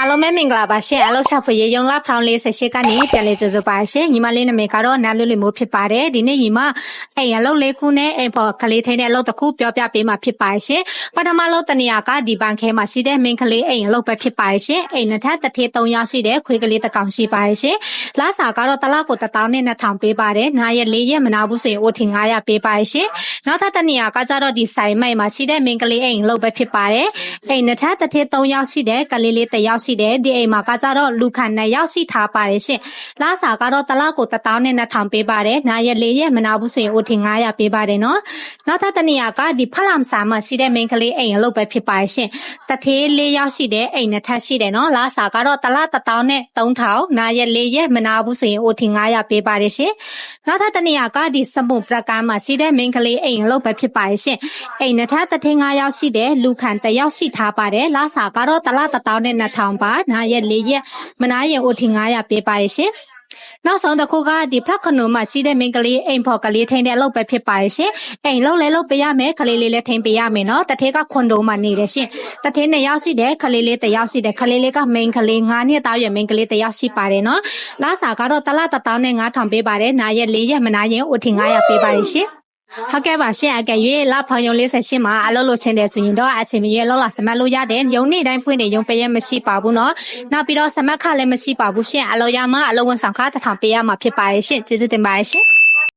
အားလုံးပဲမင်္ဂလာပါရှင်အလောက်ရှာဖွေရေယုံလာဖောင်လေးဆက်ရှိကနေပြန်လေးကြိုဆိုပါရှင်ညီမလေးနာမည်ကတော့နန်းလွတ်လွတ်မိုးဖြစ်ပါတယ်ဒီနေ့ညီမအိမ်အလုပ်လေးခုနဲ့အိမ်ပေါ်ကလေးထိန်းတဲ့အလုပ်တစ်ခုပြောပြပေးမှာဖြစ်ပါရှင်ပထမလုပ်တနေရာကဒီဘန်ခဲမှာရှိတဲ့မင်းကလေးအိမ်အလုပ်ပဲဖြစ်ပါရှင်အိမ်နှစ်ထပ်တစ်ထေး၃ယောက်ရှိတဲ့ခွေးကလေးတစ်ကောင်ရှိပါရှင်လာစာကတော့တစ်လောက်ကိုတစ်တောင်းနဲ့နှစ်ထောင်ပေးပါတယ်နားရက်လေးရက်မနာဘူးဆိုရင်အိုထင်900ပေးပါရှင်နောက်ထပ်တနေရာကကြတော့ဒီဆိုင်မိုက်မှာရှိတဲ့မင်းကလေးအိမ်အလုပ်ပဲဖြစ်ပါတယ်အိမ်နှစ်ထပ်တစ်ထေး၃ယောက်ရှိတဲ့ကလေးလေးတစ်ယောက်ရှိတယ်ဒီအိမ်မှာကကြတော့လူခန့်နှစ်ယောက်ရှိထားပါတယ်ရှင်လာစာကတော့တစ်လောက်ကိုတစ်တောင်းနဲ့နှစ်ထောင်ပေးပါတယ်နားရက်လေးရက်မနာဘူးဆိုရင်အိုထင်900ပေးပါတယ်နော်နောက်ထပ်တနေရာကဒီဖလမ်စာမှာရှိတဲ့မင်းကလေးအိမ်အလုပ်ပဲဖြစ်ပါတယ်ရှင်တထေးလေးယောက်ရှိတဲ့အိမ်နှစ်ထပ်ရှိတယ်နော်လာစာကတော့တစ်လားတစ်တောင်းနဲ့3000နားရက်လေးရက်မနာဘူးဆိုရင်အိုထင်900ပေးပါတယ်ရှင်နောက်ထပ်တနေရာကဒီစမှုပရကမ်းမှာရှိတဲ့မင်းကလေးအိမ်အလုပ်ပဲဖြစ်ပါတယ်ရှင်အိမ်နှစ်ထပ်တထေး9ယောက်ရှိတဲ့လူခန့်တစ်ယောက်ရှိထားပါတယ်လာစာကတော့တစ်လားတစ်တောင်းနဲ့2000ပါနားရက်လေးရက်မနာရင်အိုထင်900ပေးပါတယ်ရှင်နောက်ဆုံးတစ်ခုကဒီဖလက်ခနုံမှာရှိတဲ့မင်းကလေးအိမ်ဖော်ကလေးထိန်းတဲ့အလုပ်ပဲဖြစ်ပါရဲ့ရှင်။အိမ်လုံးလဲလုပ်ပေးရမယ်ခလေးလေးလည်းထိန်းပေးရမယ်နော်။တထေးကခွန်ဒိုမှာနေတယ်ရှင်။တထေးနှစ်ယောက်ရှိတယ်ခလေးလေးတစ်ယောက်ရှိတယ်ခလေးလေးကမိန်ကလေး9နှစ်သားရွယ်မိန်ကလေးတစ်ယောက်ရှိပါတယ်နော်။လာစာကတော့တစ်လတစ်တောင်းနဲ့9000ပေးပါတယ်။နာရက်၄ရက်မနာရင်အိုထင်900ပေးပါရဲ့ရှင်။ ဟုတ်ကဲ့ပါရှင်အကယ်၍လဖောင်ယုံ48မှာအလုပ်လုပ်ချင်းတယ်ဆိုရင်တော့အချိန်မရွေးလောက်လာစမတ်လို့ရတယ်။ယုံနေ့တိုင်းဖွင့်နေယုံပရက်မရှိပါဘူးနော်။နောက်ပြီးတော့စမတ်ခလည်းမရှိပါဘူးရှင်။အလုပ်ရမှာအလုပ်ဝန်ဆောင်ခ1000ပေးရမှာဖြစ်ပါတယ်ရှင်။ကျေးဇူးတင်ပါတယ်ရှင်။